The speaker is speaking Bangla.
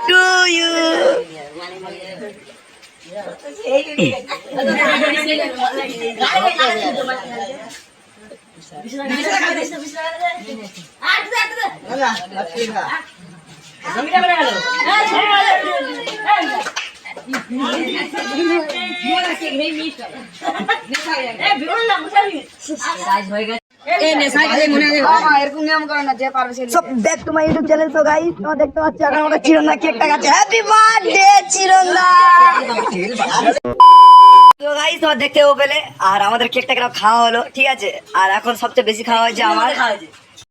To you. To my YouTube channel তো গাইস তোমরা দেখতে পাচ্ছ চিরন্দা! কেকটা হ্যাপি বার্থডে পেলে, আর আমাদের কেকটা কেন খাওয়া হলো, ঠিক আছে? আর এখন সবচেয়ে বেশি খাওয়া হয়েছে আমার।